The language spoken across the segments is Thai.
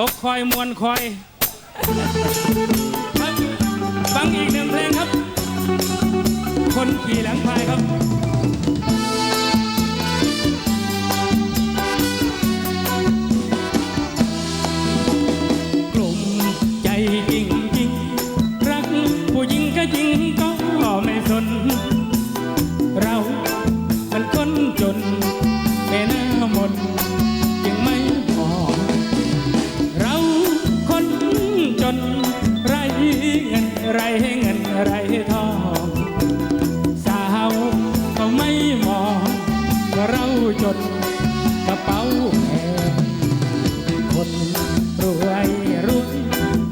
ตกคอยมวนคอยฟังอีกหนึ่งเพลงครับ นกระเป๋าแพงคนรวยรวย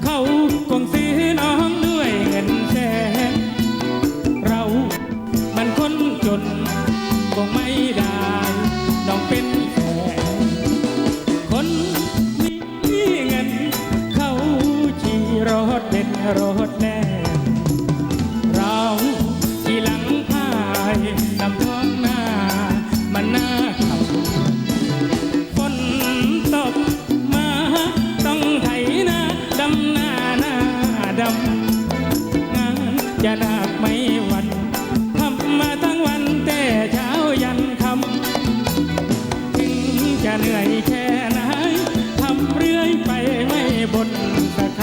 เขาคงซื้อน้องด้วยเงินแสนเรามันคนจนคงไม่ได้น้องเป็นแฟนคนมีเงินเขาขี่รถเด็ดรถ จะหนักไม่หวันทำมาทั้งวันแต่เช้ายันค่ำถึงจะเหนื่อยแค่ไหนทำเรื่อยไปไม่บนสักค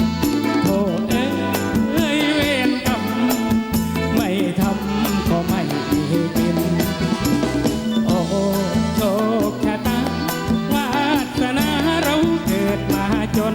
ำโอ้เอ้ยเวรกรรมไม่ทำก็ไม่กินโอ้โชคชะตาวาสนาเราเกิดมาจน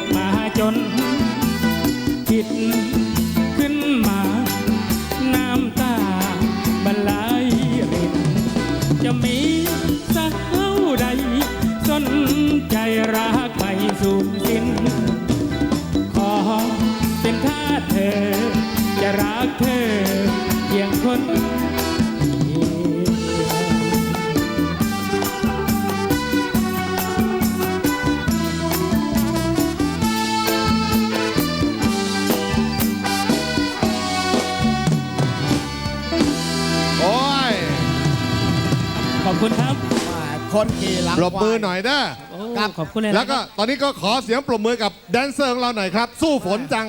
ดมาจน คิดขึ้นมา น้ำตาบรรลัยรินจะมีสักเท่าใด สนใจรักไม่สูญสิ้น ขอเป็นทาเธอ จะรักเธอ คุณครับคนขี่หลังปรบมือควายหน่อยนะโอ้ขอบคุณเลยนะแล้วก็ตอนนี้ก็ขอเสียงปรบมือกับแดนเซอร์ของเราหน่อยครับ สู้ฝนจัง